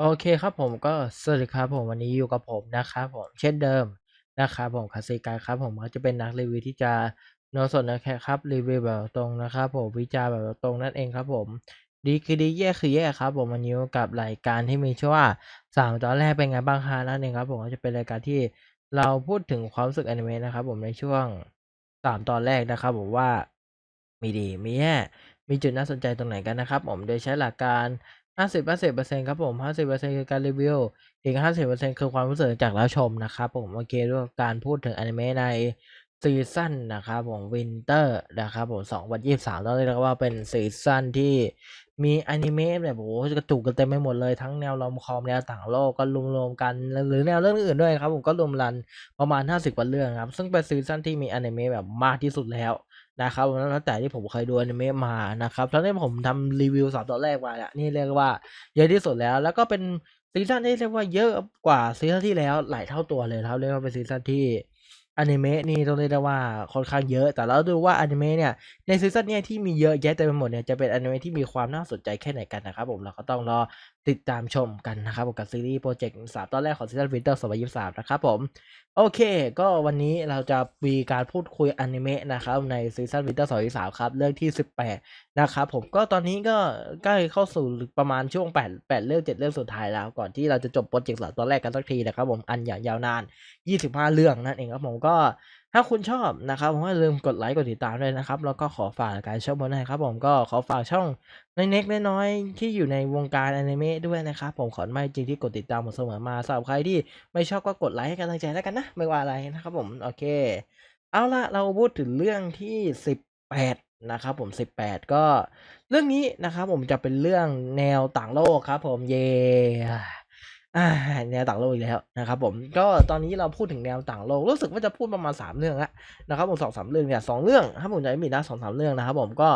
โอเคครับผมก็สวัสดีครับผมวันนี้อยู่กับผมนะครับผมเช่นเดิมนะครับผมคาสิกาครับผมก็จะเป็นนักรีวิวที่จะโน้ตสดนะครับรีวิวแบบตรงนะครับผมวิจารณ์แบบตรงนั่นเองครับผมดีคือดีแย่คือแย่ครับผมวันนี้กับรายการที่มีชื่อว่าสามตอนแรกเป็นไงบ้างคะนั่นเองครับผมก็จะเป็นรายการที่เราพูดถึงความรู้สึกอนิเมะนะครับผมในช่วงสามตอนแรกนะครับผมว่ามีดีมีแย่มีจุดน่าสนใจตรงไหนกันนะครับผมโดยใช้หลักการ ห้าสิบห้าสิบเปอร์เซ็นต์ครับผมห้าสิบเปอร์เซ็นต์คือการรีวิว อีกห้าสิบเปอร์เซ็นต์คือความรู้สึกจากรับชมนะครับผมโอเคด้วยการพูดถึงอนิเมะในซีซั่นนะครับผมวินเตอร์นะครับผมสองพันยี่สิบสามต้องเรียกว่าเป็นซีซั่นที่มีอนิเมะแบบโอ้โหกระจุกกันเต็มไปหมดเลยทั้งแนวรอมคอมแนวต่างโลกก็รวมๆกัน หรือแนวเรื่องอื่นด้วยครับผมก็รวมรันประมาณห้าสิบกว่าเรื่องครับ ซึ่งเป็นซีซั่นที่มีอนิเมะแบบมากที่สุดแล้ว นะครับตั้งแต่ที่ผมเคยดูอนิเมะมานะครับทั้งที่ผมทำรีวิวสามตอนแรกมาเนี่ยนี่เรียกว่าเยอะที่สุดแล้ว แล้วก็เป็นซีซั่นที่เรียกว่าเยอะกว่าซีซั่นที่แล้วหลายเท่าตัวเลยครับเรียกว่าเป็นซีซั่นที่อนิเมะนี่ต้องเรียกได้ว่าค่อนข้างเยอะ แต่เราดูว่าอนิเมะเนี่ยในซีซั่นเนี้ยที่มีเยอะแยะเต็มไปหมดเนี่ยจะเป็นอนิเมะที่มีความน่าสนใจแค่ไหนกันนะครับผมเราก็ต้องรอติดตามชมกันนะครับกับซีรีส์โปรเจกต์สามตอนแรกของซีซั่นวินเตอร์สองพันยี่สิบสามนะครับผม โอเค ก็วันนี้เราจะมีการพูดคุยอนิเมะนะครับในซีซั่นวินเตอร์สองที่สามครับเรื่องที่สิบแปดนะครับผมก็ตอนนี้ก็ใกล้เข้าสู่ประมาณช่วงแปดแปดเรื่องเจ็ดเรื่องสุดท้ายแล้ว ก่อนที่เราจะจบโปรเจกต์หลักตอนแรกกันสักทีนะครับผมอันอย่างยาวนานยี่สิบห้าเรื่องนั่นเองครับผมก็ ถ้าคุณชอบนะครับผมก็ลืมกดไลค์กดติดตามด้วยนะครับ แล้วก็ขอฝากการช่องบนให้ครับ ผมก็ขอฝากช่องในเน็กน้อยๆที่อยู่ในวงการอนิเมะด้วยนะครับ ผมขอไม่จริงที่กดติดตามผมเสมอมาสำหรับใครที่ไม่ชอบก็กดไลค์ให้กำลังใจแล้วกันนะ ไม่ว่าอะไรนะครับ ผมโอเค เอาละเราพูดถึงเรื่องที่สิบแปดนะครับ ผมสิบแปดก็ เรื่องนี้นะครับ ผมจะเป็นเรื่องแนวต่างโลกครับ ผมเย่ อ่าแนวต่างโลกอีกแล้วนะครับผมก็ตอนนี้เราพูดถึงแนวต่างโลกรู้สึกว่าจะพูดประมาณสามเรื่องล้วนะครับผมสองสามเรื่องเนี่ยสองเรื่องถ้าผมจำไม่ผิดนะสองสามเรื่องนะครับ ผมก็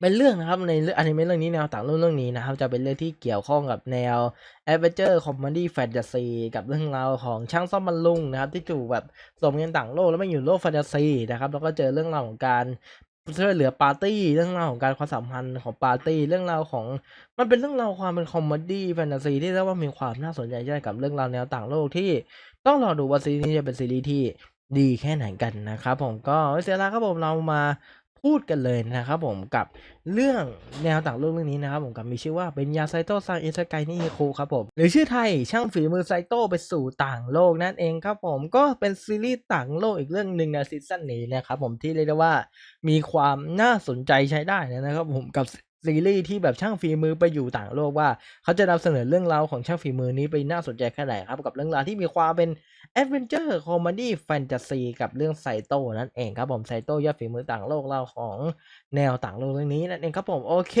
เป็นเรื่องนะครับในเรื่องอนิเมะเรื่องนี้แนวต่างเรื่องเรื่องนี้นะครับ จะเป็นเรื่องที่เกี่ยวข้องกับแนวแอดเวนเจอร์คอมเมดี้แฟนตาซีกับเรื่องราวของช่างซ่อมบรรลุงนะครับ ที่ถูกแบบส่งเรียนต่างโลกแล้วมาอยู่โลกแฟนตาซีนะครับแล้วก็เจอเรื่องราวของการ ช่วยเหลือปาร์ตี้เรื่องราวของการความสัมพันธ์ของปาร์ตี้เรื่องราวของมันเป็นเรื่องราวความเป็นคอมเมดี้แฟนตาซีที่เรียกว่ามีความน่าสนใจใช่กับเรื่องราวแนวต่างโลกที่ต้องรอดูว่าซีรีส์นี้จะเป็นซีรีส์ที่ดีแค่ไหนกันนะครับผมก็ไม่เสียเวลาครับผมเรามา พูดกันเลยนะครับผมกับเรื่องแนวต่างโลกเรื่องนี้นะครับผมกับมีชื่อว่าเป็นยาไซโตซังอิสไกายนิฮิคุครับผมหรือชื่อไทยช่างฝีมือไซโตไปสู่ต่างโลกนั่นเองครับผมก็เป็นซีรีส์ต่างโลกอีกเรื่องหนึ่งในซีซั่นนี้นะครับผมที่เรียกได้ว่ามีความน่าสนใจใช้ได้นะครับผมกับ ซีรีส์ที่แบบช่างฝีมือไปอยู่ต่างโลกว่า เขาจะนำเสนอเรื่องราวของช่างฝีมือนี้ไปน่าสนใจแค่ไหนครับกับเรื่องราวที่มีความเป็นแอดเวนเจอร์คอมเมดี้แฟนตาซีกับเรื่องไซโตนั่นเองครับผมไซโตยอดฝีมือต่างโลกเราของแนวต่างโลกเรื่องนี้นั่นเองครับผมโอเค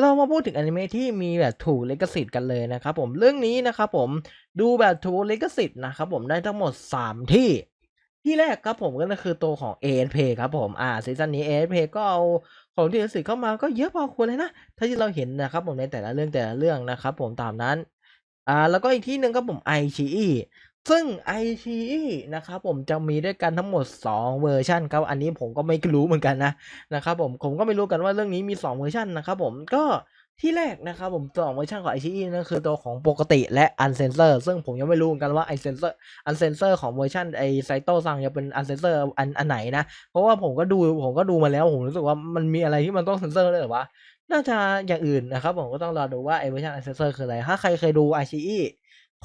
เรามาพูดถึงอนิเมะที่มีแบบถูกลิขสิทธิ์กันเลยนะครับผมเรื่องนี้นะครับผมดูแบบถูกลิขสิทธิ์นะครับผมได้ทั้งหมด 3 ที่ที่แรกครับผมก็คือตัวของ ANP ครับผม อ่าซีซั่นนี้ ANP ก็เอา ของที่ลิขสิทธิ์เข้ามาก็เยอะพอควรเลยนะถ้าที่เราเห็นนะครับผมในแต่ละเรื่องแต่ละเรื่องนะครับผมตามนั้นอ่าแล้วก็อีกที่หนึ่งก็ผมไอชีซึ่งไอชีนะครับผมจะมีด้วยกันทั้งหมด 2 เวอร์ชันครับอันนี้ผมก็ไม่รู้เหมือนกันนะนะครับผมผมก็ไม่รู้กันว่าเรื่องนี้มี 2 เวอร์ชันนะครับผมก็ ที่แรกนะครับผมสองเวอร์ชันของ iQIYI นั่นคือตัวของปกติและ Uncensored ซึ่งผมยังไม่รู้เหมือนกันว่า Uncensored Uncensored ของเวอร์ชันไอไซโตซังจะเป็น Uncensored อันอันไหนนะ เพราะว่าผมก็ดูผมก็ดูมาแล้วผมรู้สึกว่ามันมีอะไรที่มันต้องเซนเซอร์ด้วยหรอวะน่าจะอย่างอื่นนะครับผมก็ต้องรอดูว่าไอเวอร์ชัน Uncensored คืออะไร ถ้าใครเคยดู iQIYI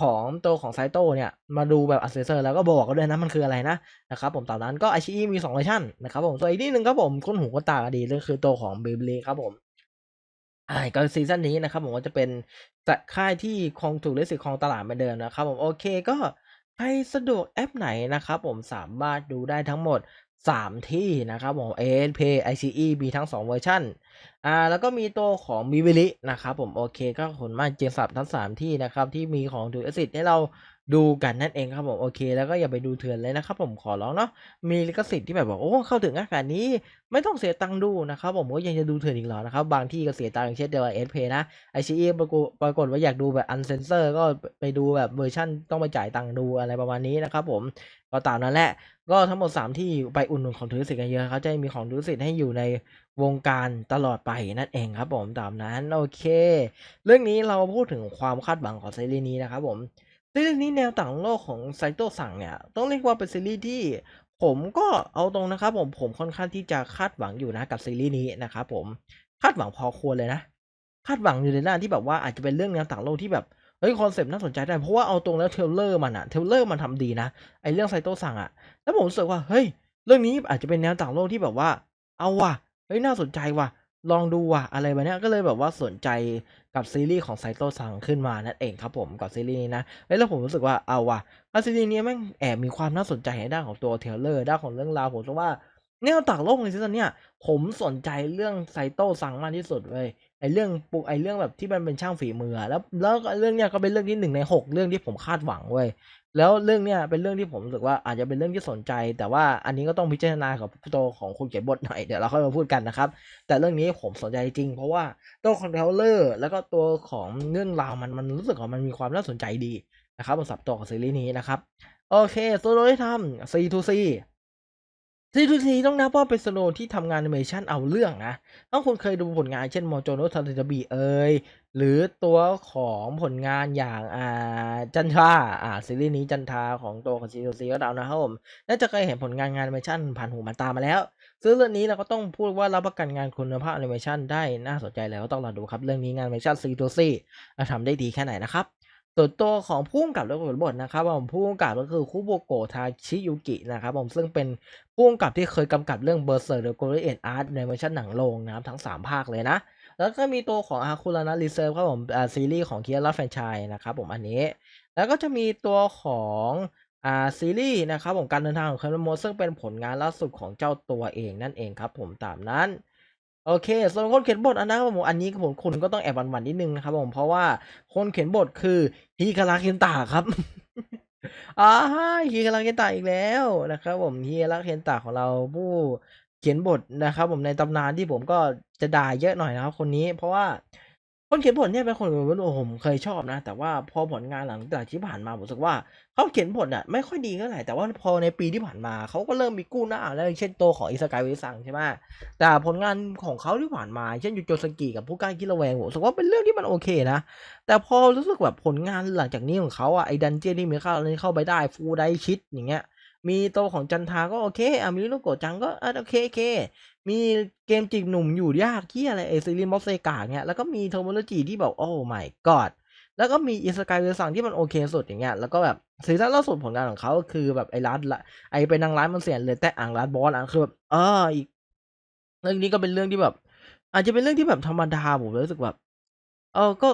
ของตัวของไซโตเนี่ยมาดูแบบ Uncensored แล้วก็บอกกันด้วยนะมันคืออะไรนะนะครับผมตามนั้นก็ iQIYI มี2เวอร์ชันนะครับผมส่วนอีกที่หนึ่งครับผมคุ้นหูคุ้นตาดีเรื่องคือตัวของ Beyblade ครับผม อ่าก็ซีซั่นนี้นะครับผมก็จะเป็นจะค่ายที่คงถูกลิขสิทธิ์ครองตลาดเหมือนเดิมนะครับผมโอเคก็ใครสะดวกแอปไหนนะครับผมสามารถดูได้ทั้งหมด 3 ที่นะครับผม ANPay iQIYI มีทั้ง 2 เวอร์ชันอ่าแล้วก็มีตัวของ b i b l i นะครับผมโอเคก็ขนมาเจงสับทั้ง 3 ที่นะครับที่มีของถูกลิขสิทธิ์ให้เรา ดูกันนั่นเองครับผมโอเค แล้วก็อย่าไปดูเถื่อนเลยนะครับผมขอร้องเนาะมีลิขสิทธิ์ที่แบบว่าโอ้เข้าถึงขนาดนี้ไม่ต้องเสียตังค์ดูนะครับผมก็ยังจะดูเถื่อนอีกเหรอนะครับบางที่ก็เสียตังค์อย่างเช่นเดียวกับเอสเพนะไอชีปรากฏปรากฏว่าอยากดูแบบอันเซนเซอร์ก็ไปดูแบบเวอร์ชั่นต้องไปจ่ายตังค์ดูอะไรประมาณนี้นะครับผมก็ตามนั้นแหละก็ทั้งหมด 3 ที่ไปอุ่นหนุนของทุนสิทธิ์กันเยอะเขาจะมีของทุนสิทธิ์ให้อยู่ในวงการตลอดไปนั่นเองครับผมตามนั้นโอเค เรื่องนี้เราพูดถึงความคาดหวังของซีรีส์นี้นะครับผม ซีรีส์นี้แนวต่างโลกของไซโตสังเนี่ยต้องเรียกว่าเป็นซีรีส์ที่ผมก็เอาตรงนะครับ ผมผมค่อนข้างที่จะคาดหวังอยู่นะกับซีรีส์นี้นะครับผมคาดหวังพอควรเลยนะคาดหวังอยู่ในด้านที่แบบว่าอาจจะเป็นเรื่องแนวต่างโลกที่แบบเฮ้ยคอนเซปต์น่าสนใจได้เพราะว่าเอาตรงแล้วเทลเลอร์มันอะเทลเลอร์มันทำดีนะไอเรื่องไซโตสังอะแล้วผมรู้สึกว่าเฮ้ยเรื่องนี้อาจจะเป็นแนวต่างโลกที่แบบว่า เอาว่ะเฮ้ยน่าสนใจว่ะ ลองดูว่ะอะไรแบบนี้ก็เลยแบบว่าสนใจกับซีรีส์ของไซโตซังขึ้นมานั่นเองครับผมกับซีรีส์นี้นะแล้วผมรู้สึกว่าเอาว่ะถ้าซีรีส์นี้แม่งแอบมีความน่าสนใจในด้านของตัวเทเลอร์ด้านของเรื่องราวผมว่าแนวต่างโลกในซีซั่นเนี้ยผมสนใจเรื่องไซโตซังมากที่สุดเลย ไอเรื่องปุกไอเรื่องแบบที่มันเป็นช่างฝีมือแล้วแล้วเรื่องเนี้ยก็เป็นเรื่องที่หนึ่งในหกเรื่องที่ผมคาดหวังเว้ยแล้วเรื่องเนี้ยเป็นเรื่องที่ผมรู้สึกว่าอาจจะเป็นเรื่องที่สนใจ แต่ว่าอันนี้ก็ต้องพิจารณากับตัวของคนเขียนบทหน่อยเดี๋ยวเราค่อยมาพูดกันนะครับ แต่เรื่องนี้ผมสนใจจริง เพราะว่าตัวของเทลเลอร์แล้วก็ตัวของเรื่องราวมันมันรู้สึกว่ามันมีความน่าสนใจดีนะครับสำหรับตัวของซีรีส์นี้นะครับโอเคโซโลที่ทำ C2C C2C ต้องนับว่าเป็นสโลที่ทำงานแอนิเมชันเอาเรื่องนะ ถ้าคุณเคยดูผลงานเช่นโมโจโนทันตบีเอยหรือตัวของผลงานอย่างอ่าจันทราอ่าซีรีส์นี้จันทราของตัวของ C2C ก็ตามนะครับผมน่าจะเคยเห็นผลงานงานแอนิเมชันผ่านหูผ่าตามาแล้วซึ่งเรื่องนี้เราก็ต้องพูดว่ารับประกันงานคุณภาพแอนิเมชันได้น่าสนใจแล้วก็ต้องรอดูครับเรื่องนี้งานแอนิเมชัน C2C จะทำได้ดีแค่ไหนนะครับ ส่วนตัวของผู้กำกับและบทบทนะครับผมผู้กำกับก็คือคุโบโกะทาชิยุกินะครับผมซึ่งเป็นผู้กำกับที่เคยกำกับเรื่องเบอร์เซอร์เดอะโกลเด้นอาร์ตในเวอร์ชันหนังโรงนะครับทั้ง 3 ภาคเลยนะ แล้วก็มีตัวของอาคุรานะรีเซิร์ฟครับผมซีรีส์ของเคียร่าแฟนชส์นะครับผมอันนี้ แล้วก็จะมีตัวของอ่าซีรีส์นะครับผมการเดินทางของเคมโมซึ่งเป็นผลงานล่าสุดของเจ้าตัวเองนั่นเองครับผมตามนั้น โอเคส่วนคนเขียนบทอันนะครับผมอันนี้ผมคุณก็ต้องแอบหวั่นๆนิดนึงนะครับผมเพราะว่าคนเขียนบทคือฮิคาราเคนตะครับอ่าฮิคาราเคนตะอีกแล้วนะครับผมฮิคาราเคนตะของเราผู้เขียนบทนะครับ ผมในตำนานที่ผมก็จะด่าเยอะหน่อยนะครับ คนนี้เพราะว่า คนเขียนบทเนี่ยเป็นคนที่ผมเคยชอบนะ แต่ว่าพอผลงานหลังจากที่ผ่านมาผมรู้สึกว่าเขาเขียนบทอะไม่ค่อยดีเท่าไหร่แต่ว่าพอในปีที่ผ่านมาเขาก็เริ่มมีกู้หน้าแล้วอย่างเช่นตัวของอิสกายเวซังใช่ไหมแต่ผลงานของเขาที่ผ่านมา เช่นยูโจสกิกับผู้กล้าคิดระแวงผมรู้สึกว่าเป็นเรื่องที่มันโอเคนะ แต่พอรู้สึกแบบผลงานหลังจากนี้ของเขาอะไอ้ดันเจี้ยนที่มีเข้าอันนี้เข้าไปได้ฟูไดชิดอย่างเงี้ย มีตัวของจันทาก็โอเคอะมีลูกโกจังก็โอเคโอเค มีเกมจีบหนุ่มอยู่ยากที่อะไรไอซีรีมอสเซกาเนี่ยแล้วก็มีโทโมโลจิที่แบบโอ้ my god แล้วก็มีอิสกายเวซังที่มันโอเคสุดอย่างเงี้ยแล้วก็แบบซีซั่นล่าสุดผลงานของเขาคือแบบไอ้ร้านละไอ้เป็นนางร้ายมันเสียนเลยแต่อ่างร้านบอสอะคือแบบเอออีกเรื่องนี้ก็เป็นเรื่องที่แบบ อาจจะเป็นเรื่องที่แบบธรรมดาผมรู้สึกแบบเออก็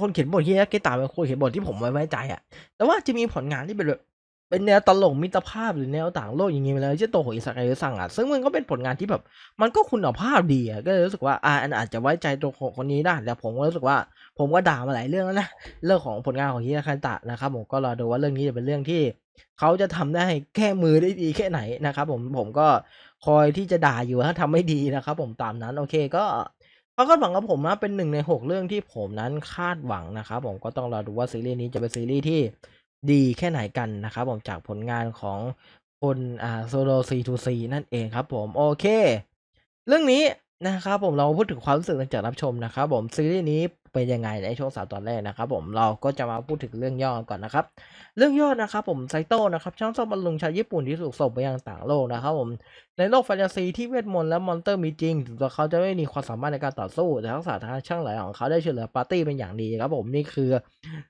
คนเขียนบทที่เกตาเป็นคนเขียนบทที่ผมไว้ไว้ใจอะแต่ว่าจะมีผลงานที่เป็นแบบ เป็นแนวตลกมิตรภาพหรือแนวต่างโลกอย่างงี้ไปแล้วเช่นตัวของอิสกายซังอะซึ่งมันก็เป็นผลงานที่แบบ มันก็คุณภาพดีอะก็เลยรู้สึกว่าอ่าอันอาจจะไว้ใจตัวคนนี้ได้แต่ผมก็รู้สึกว่า ผมก็ด่ามาหลายเรื่องแล้วนะเรื่องของผลงานของฮิราคันตะนะครับผมก็รอดูว่าเรื่องนี้จะเป็นเรื่องที่เขาจะทำได้แก้มือได้ดีแค่ไหนนะครับผมผมก็คอยที่จะด่าอยู่ถ้าทำไม่ดีนะครับผมตามนั้นโอเคก็ความคาดหวังของผมนะเป็นหนึ่งในหกเรื่องที่ผมนั้นคาดหวังนะครับผมก็ต้องรอดูว่าซีรีส์นี้จะเป็นซีรีส์ที่ ดีแค่ไหนกันนะครับผมจากผลงานของคนอ่าโซโล C2C นั่นเองครับผม โอเค เรื่องนี้ นะครับผมเราพูดถึงความรู้สึกหลังจากรับชมนะครับผมซีรีส์นี้เป็นยังไงในช่วงสามตอนแรกนะครับผมเราก็จะมาพูดถึงเรื่องย่อก่อนนะครับ เรื่องย่อนะครับผมไซโตะนะครับช่างซ่อมบำรุงชาวญี่ปุ่นที่ถูกส่งไปยังต่างโลกนะครับผมในโลกแฟนตาซีที่เวทมนต์และมอนสเตอร์มีจริงถึงตัวเขาจะไม่มีความสามารถในการต่อสู้ แต่ทักษะทางช่างไหลของเขาได้ช่วยเหลือปาร์ตี้เป็นอย่างดีครับผมนี่คือ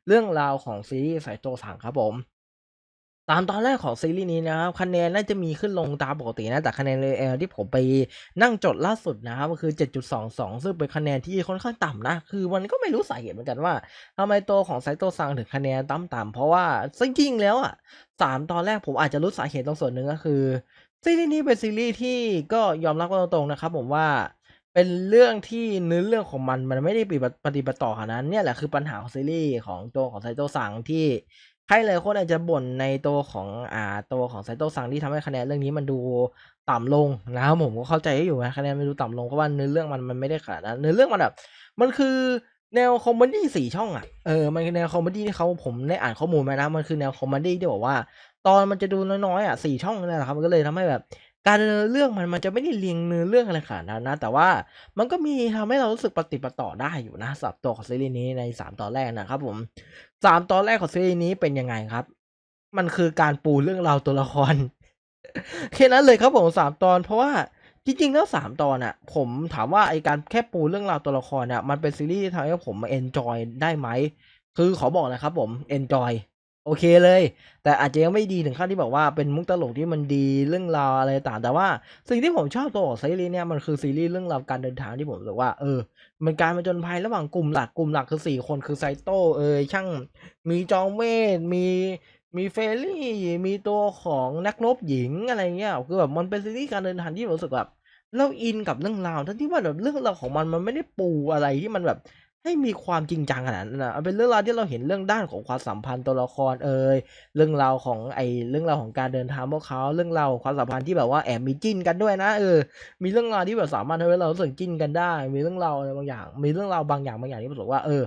เรื่องราวของซีรีส์ไซโตะสังครับผม ตามตอนแรกของซีรีส์นี้นะครับคะแนนน่าจะมีขึ้นลงตามปกตินะแต่คะแนนเอลที่ผมไปนั่งจดล่าสุดนะครับก็คือ 7.22 ซึ่งเป็นคะแนนที่ค่อนข้างต่ำนะ คือมันก็ไม่รู้สาเหตุเหมือนกันว่าทำไมตัวของไซโตซังถึงคะแนนต่ำๆเพราะว่าจริงๆแล้วอะสามตอนแรกผมอาจจะรู้สาเหตุตรงส่วนหนึ่งก็คือซีรีส์นี้เป็นซีรีส์ที่ก็ยอมรับกันตรงๆนะครับผมว่าเป็นเรื่องที่เนื้อเรื่องของมันมันไม่ได้ปฏิบัติปฏิบัติต่อขนาดนั้นเนี่ยแหละคือปัญหาของซีรีส์ของตัวของไซโตซังที่ ใครหลายคนอาจจะบ่นในตัวของอ่าตัวของไซโตซังที่ทำให้คะแนนเรื่องนี้มันดูต่ำลงนะครับผมก็เข้าใจอยู่นะคะแนนมันดูต่ำลงเพราะว่าเนื้อเรื่องมันมันไม่ได้ขนาดนั้นเนื้อเรื่องมันแบบมันคือแนวคอมเมดี้สี่ช่องอะเออมันคือแนวคอมเมดี้ที่เขาผมได้อ่านข้อมูลมานะมันคือแนวคอมเมดี้ที่บอกว่า ตอนมันจะดูน้อยๆอะสี่ช่องนี่แหละครับมันก็เลยทำให้แบบ การเนินเรื่องมันมันจะไม่ได้เรียงเนื้อเรื่องอะไรขนาดนั้นนะ แต่ว่ามันก็มีทำให้เรารู้สึกปฏิปต่อได้อยู่นะสำหรับตัวของซีรีส์นี้ในสามตอนแรกนะครับผมสามตอนแรกของซีรีส์นี้เป็นยังไงครับ มันคือการปูเรื่องราวตัวละครแค่นั้นเลยครับผมสามตอน เพราะว่าจริงๆแล้วสามตอนอะผมถามว่าไอการแค่ปูเรื่องราวตัวละครเนี่ยมันเป็นซีรีส์ที่ทำให้ผมเอนจอยได้ไหมคือขอบอกนะครับผมเอนจอย โอเคเลย แต่อาจจะยังไม่ดีถึงขั้นที่แบบว่าเป็นมุกตลกที่มันดีเรื่องราวอะไรต่างแต่ว่าสิ่งที่ผมชอบตัวของซีรีส์เนี่ยมันคือซีรีส์เรื่องราวการเดินทางที่ผมรู้สึกว่าเออมันการมาจนภัยระหว่างกลุ่มหลักกลุ่มหลักคือสี่คนคือไซโต้เอยช่างมีจอมเวทมีมีเฟรลี่มีตัวของนักรบหญิงอะไรเงี้ยคือแบบมันเป็นซีรีส์การเดินทางที่ผมรู้สึกแบบเราอินกับเรื่องราวทั้งที่ว่าแบบเรื่องราวของมันมันไม่ได้ปูอะไรที่มันแบบ ให้มีความจริงจังขนาดนั้นนะเป็นเรื่องราวที่เราเห็นเรื่องด้านของความสัมพันธ์ตัวละครเอ่ยเรื่องราวของไอเรื่องราวของการเดินทางพวกเขาเรื่องราวของความสัมพันธ์ที่แบบว่าแอบมีจิ้นกันด้วยนะเออ มีเรื่องราวที่แบบสามารถทำให้เรารู้สึกจิ้นกันได้ มีเรื่องราวอะไรบางอย่าง มีเรื่องราวบางอย่างบางอย่างที่รู้สึกว่าเออ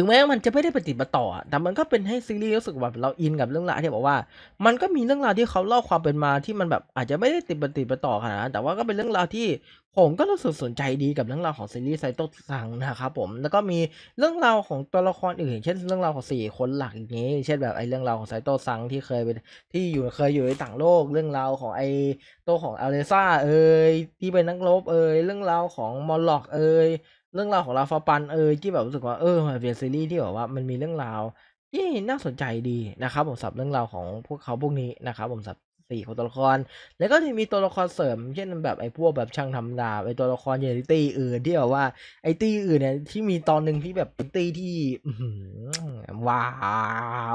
ถึงแม้มันจะไม่ได้ปฏิดปะต่อ แต่มันก็เป็นให้ซีรีส์รู้สึกแบบเราอินกับเรื่องราวที่บอกว่า มันก็มีเรื่องราวที่เขาเล่าความเป็นมาที่มันแบบอาจจะไม่ได้ติดปฏิดปะต่อขนาดนั้นแต่ว่าก็เป็นเรื่องราวที่ผมก็รู้สึกสนใจดีกับเรื่องราวของซีรีส์ไซโตซังนะครับผม แล้วก็มีเรื่องราวของตัวละครอื่น เช่นเรื่องราวของสี่คนหลักอย่างงี้ เช่นแบบไอ้เรื่องราวของไซโตซังที่เคยเป็นที่อยู่เคยอยู่ในต่างโลก เรื่องราวของไอ้ตัวของอเลซ่าเอยที่เป็นนักรบเอยเรื่องราวของมอลล็อกเอยเรื่องราวของลาฟาปันเอยที่แบบรู้สึกว่าเออมันเป็นซีรีส์ที่แบบว่ามันมีเรื่องราวที่น่าสนใจดีนะครับ ผมสับเรื่องราวของพวกเขาพวกนี้นะครับ ผมสับสี่คนตัวละคร แล้วก็จะมีตัวละครเสริม เช่นแบบไอ้พวกแบบช่างทำดาบไอ้ตัวละครเยนิตี้อื่นที่แบบว่าไอ้ตี้อื่นเนี่ยที่มีตอนหนึ่งที่แบบเป็นตี้ที่ว้า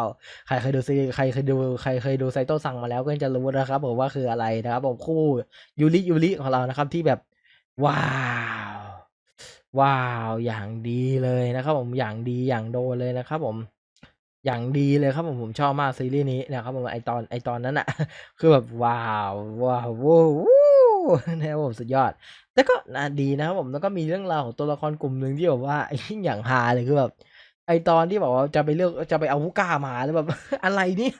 วใครเคยดูซีใครเคยดูใครเคยดูไซโตะซังมาแล้วก็จะรู้นะครับผมว่าคืออะไรนะครับผมคู่ยูริยูริของเรานะครับที่แบบว้าว ว้าวอย่างดีเลยนะครับผมอย่างดีอย่างโดนเลยนะครับผมอย่างดีเลยครับผมผมชอบมากซีรีส์นี้นะครับผมไอตอนไอตอนนั้นอะคือแบบว้าวว้าววู้วู้นะครับผมสุดยอด แต่ก็น่าดีนะครับผมแล้วก็มีเรื่องราวของตัวละครกลุ่มหนึ่งที่แบบว่าอย่างฮาเลยคือแบบ ไอตอนที่บอกว่าจะไปเลือกจะไปเอาฮูก้ามาแล้วแบบ อะไรเนี่ย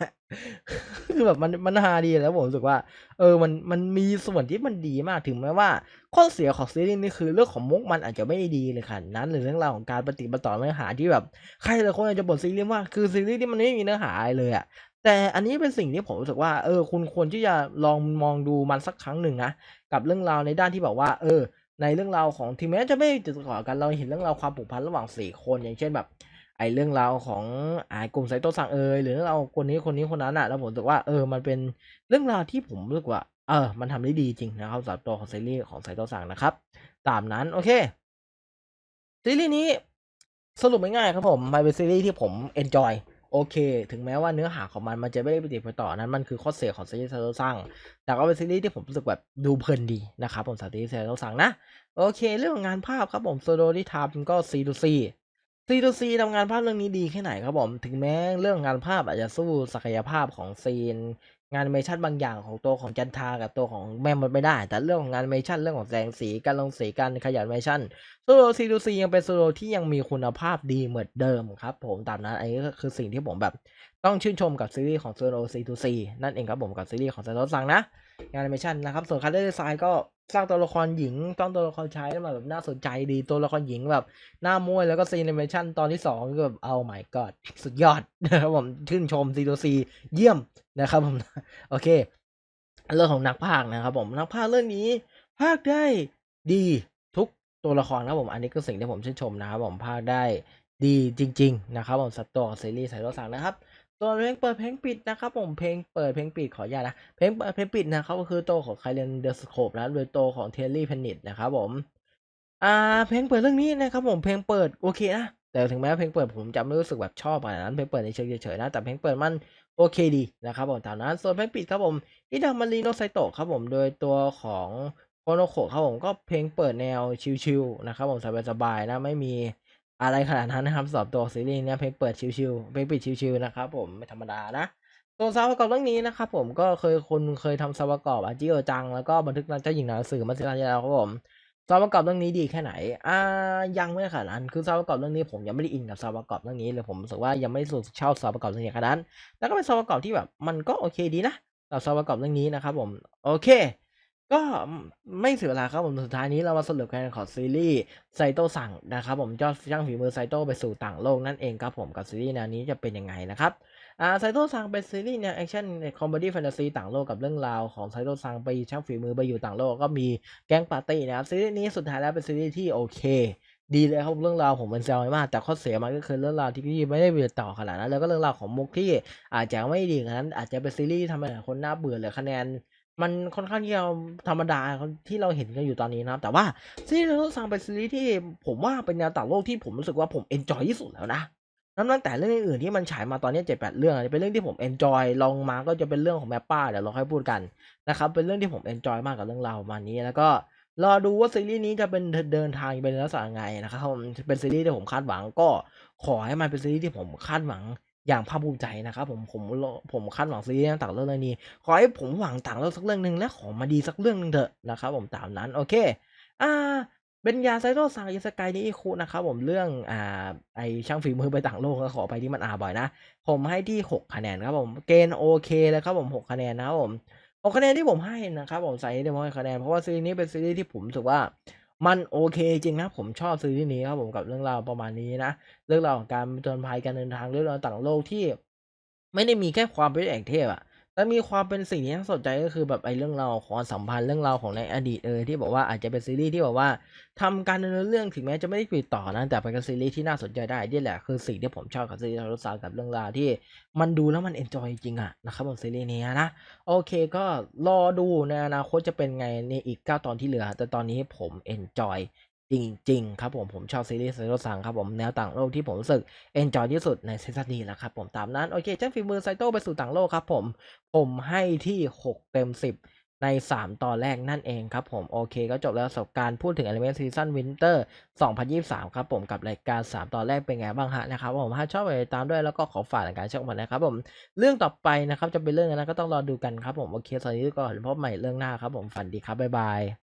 คือแบบมันมันฮาดีแล้วผมรู้สึกว่า เออมันมันมีส่วนที่มันดีมากถึงแม้ว่า ข้อเสียของซีรีส์นี้คือเรื่องของมุกมันอาจจะไม่ดีเลยขนาดนั้นหรือเรื่องราวของการปฏิบัติต่อเนื้อหาที่แบบใครหลายคนอาจจะบ่นซีรีส์ว่าคือซีรีส์ที่มันไม่มีเนื้อหาเลยอะแต่อันนี้เป็นสิ่งที่ผมรู้สึกว่าเออ คุณควรที่จะลองมองดูมันสักครั้งหนึ่งนะกับเรื่องราวในด้านที่แบบว่า เออ ในเรื่องราวของถึงแม้จะไม่ติดต่อกันเราเห็นเรื่องราวความผูกพันระหว่างสี่คนอย่างเช่นแบบ ไอเรื่องราวของอากลุ่มไซโตะซังเอยหรือเรื่องราวคนนี้คนนี้คนนั้นอะแล้วผมรู้สึกว่าเออมันเป็นเรื่องราวที่ผมรู้สึกว่าเออ มันทำได้ดีจริงนะครับสำหรับตัวของซีรีส์ของไซโตะซังนะครับ ตามนั้นโอเคซีรีส์นี้สรุปง่ายๆครับผมมันเป็นซีรีส์ที่ผมเอนจอยโอเค ถึงแม้ว่าเนื้อหาของมันมันจะไม่ได้ไปติดไปต่อนั้นมันคือข้อเสียของซีรีส์ไซโตซังแต่ก็เป็นซีรีส์ที่ผมรู้สึกแบบดูเพลินดีนะครับผมสำหรับซีรีส์ไซโตซังนะโอเค เรื่องงานภาพครับผมโซโลที่ทำก็ซีดูซี ซีดูซีทำงานภาพเรื่องนี้ดีแค่ไหนครับผมถึงแม้เรื่องงานภาพอาจจะสู้ศักยภาพของซีน งานเมชั่นบางอย่างของตัวของจันทากับตัวของแม่มดไม่ได้ แต่เรื่องของงานเมชั่นเรื่องของแสงสีการลงสีการขยันเมชั่นโซโลซีดูซียังเป็นโซโลที่ยังมีคุณภาพดีเหมือนเดิมครับผมตามนั้นอันนี้ก็คือสิ่งที่ผมแบบต้องชื่นชมกับซีรีส์ของโซโลซีดูซีนั่นเองครับผมกับซีรีส์ของไซโตะซังนะงานเมชั่นนะครับส่วนคัลเลอร์ดีไซน์ก็ สร้างตัวละครหญิงต้องตัวละครชายให้มาแบบน่าสนใจดีตัวละครหญิงแบบหน้ามวยแล้วก็ซีนแอนิเมชันตอนที่สองก็แบบเอา my god สุดยอดนะครับผมชื่นชมซีโซีเยี่ยมนะครับผมโอเค เรื่องของนักพากนะครับผมนักพากเรื่องนี้พากได้ดีทุกตัวละครครับผมอันนี้ก็สิ่งที่ผมชื่นชมนะครับผมพากได้ ดีจริง ๆ นะครับผมสัตว์ตัวของซีรีส์สายโลสังนะครับส่วนเพลงเปิดเพลงปิดนะครับผมเพลงเปิดเพลงปิดขออนุญาตนะเพลงเปิดเพลงปิดนะครับก็คือโตวของคาเรนเดอร์สโคปนะโดยโตวของเทลลี่เพนนิตนะครับผมอ่าเพลงเปิดเรื่องนี้นะครับผมเพลงเปิดโอเคนะแต่ถึงแม้เพลงเปิดผมจะไม่รู้สึกแบบชอบขนาดนั้นเพลงเปิดในเชิงเฉยๆนะแต่เพลงเปิดมันโอเคดีนะครับผมตามนั้นส่วนเพลงปิดครับผมอิดามารีโนไซโตะครับผมโดยตัวของโคโนโคะครับผมก็เพลงเปิดแนวชิลๆนะครับผมสบายๆนะไม่มี อะไรขนาดนั้นนะครับสำหรับตัวซีรีส์เนี่ยเพลงเปิดชิวๆเพลงปิดชิวๆนะครับผมไม่ธรรมดานะส่วนซาวประกอบเรื่องนี้นะครับผมก็เคยคนเคยทำซาวประกอบอาจิโอจัง แล้วก็บันทึกรักเจ้าหญิงหนังสือมาสิรันยาแล้วครับผมซาวประกอบเรื่องนี้ดีแค่ไหนอ่ายังไม่ขนาดนั้นคือซาวประกอบเรื่องนี้ผมยังไม่ได้อินกับซาวประกอบเรื่องนี้เลยผมรู้สึกว่ายังไม่ได้รู้สึกชอบซาวประกอบเรื่องนี้ขนาดนั้น แล้วก็เป็นซาวประกอบที่แบบมันก็โอเคดีนะสำหรับซาวประกอบเรื่องนี้นะครับผมโอเค ก็ไม่เสียเวลาครับผมสุดท้ายนี้เรามาสรุปกันของซีรีส์ไซโตสั่งนะครับผมยอดช่างฝีมือไซโตไปสู่ต่างโลกนั่นเองครับผมกับซีรีส์แนวนี้จะเป็นยังไงนะครับอ่าไซโตะสั่งเป็นซีรีส์แนวแอคชั่นคอมเมดี้แฟนตาซีต่างโลกกับเรื่องราวของไซโตะสั่งไปช่างฝีมือไปอยู่ต่างโลกก็มีแก๊งปาร์ตี้นะครับซีรีส์นี้สุดท้ายแล้วเป็นซีรีส์ที่โอเค ดีเลยครับเรื่องราวผมมันแซวมาก แต่ข้อเสียมันก็คือเรื่องราวที่ไม่ได้เบียดต่อขนาดนั้นแล้วก็เรื่องราวของมุกที่อาจจะไม่ดีขนาดนั้นอาจจะเป็นซีรีส์ที่ทำให้คนน่าเบื่อหรือคะแนน มันค่อนข้างที่จะธรรมดาที่เราเห็นกันอยู่ตอนนี้นะครับ แต่ว่าซีรีส์เรื่องสั่งเป็นซีรีส์ที่ผมว่าเป็นแนวต่างโลกที่ผมรู้สึกว่าผมเอนจอยที่สุดแล้วนะนับตั้งแต่เรื่องอื่นๆที่มันฉายมาตอนนี้เจ็ดแปดเรื่องเป็นเรื่องที่ผมเอนจอยลองมาก็จะเป็นเรื่องของแมปป้าเดี๋ยวเราค่อยพูดกันนะครับเป็นเรื่องที่ผมเอนจอยมากกับเรื่องราวประมาณนี้แล้วก็รอดูว่าซีรีส์นี้จะเป็นเดินทางเป็นลักษณะไงนะครับเป็นซีรีส์ที่ผมคาดหวังก็ขอให้มันเป็นซีรีส์ที่ผมคาดหวัง อย่างภาคภูมิใจนะครับผมผมผมคาดหวังซีรีส์ต่างเรื่องนี้ขอให้ผมหวังต่างเรื่องสักเรื่องหนึ่งและขอมาดีสักเรื่องหนึ่งเถอะนะครับผมตามนั้นโอเคอ่าเบนยาไซโตซังอิสกายนี่คุนะครับผมเรื่องอ่าไอช่างฝีมือไปต่างโลกก็ขอไปที่มันอาบ่อยนะผมให้ที่หกคะแนนครับผมเกณฑ์โอเคเลยครับผมหกคะแนนนะครับผมหกคะแนนที่ผมให้นะครับผมใส่ได้ผมให้คะแนนเพราะว่าซีรีส์นี้เป็นซีรีส์ที่ผมรู้สึกว่า มันโอเคจริงนะ ผมชอบซีรีส์นี้ครับผมกับเรื่องราวประมาณนี้นะ เรื่องราวของการผจญภัยการเดินทางเรื่องราวต่างโลกที่ ไม่ได้มีแค่ความเป็นเอกเทพอะ แต่มีความเป็นสิ่งที่น่าสนใจก็คือแบบไอ้เรื่องราวของความสัมพันธ์เรื่องราวของในอดีตเออที่บอกว่าอาจจะเป็นซีรีส์ที่บอกว่าทำการดำเนินเรื่องถึงแม้จะไม่ได้ติดต่อนะแต่เป็นซีรีส์ที่น่าสนใจได้นี่แหละคือสิ่งที่ผมชอบกับซีรีส์ทารุสากับเรื่องราวที่ มันดูแล้วมันเอนจอยจริงอะนะครับผมซีรีส์นี้นะโอเคก็รอดูในอนาคตจะเป็นไงในอีก 9 ตอนที่เหลือ แต่ตอนนี้ผมเอนจอย จริง ๆ ครับผมผมชอบซีรีส์ไซโตซังครับผมแนวต่างโลกที่ผมรู้สึกเอนจอยที่สุดในซีซั่นนี้แหละครับผมตามนั้น โอเคจ้าฝีมือไซโตไปสู่ต่างโลกครับผมผมให้ที่ 6 เต็ม 10 ใน 3 ตอนแรกนั่นเองครับผม โอเค ก็จบแล้วสำหรับการพูดถึง Element Season Winter 2023 ครับผมกับรายการ 3 ตอนแรกเป็นไงบ้างฮะนะครับผมถ้าชอบไปติดตามด้วยแล้วก็ขอฝากรายการช่องมันนะครับผมเรื่องต่อไปนะครับจะเป็นเรื่องอะไรก็ต้องรอดูกันครับผมโอเคสวัสดีก่อนพบใหม่เรื่องหน้าครับผมฝันดีครับบ๊ายบาย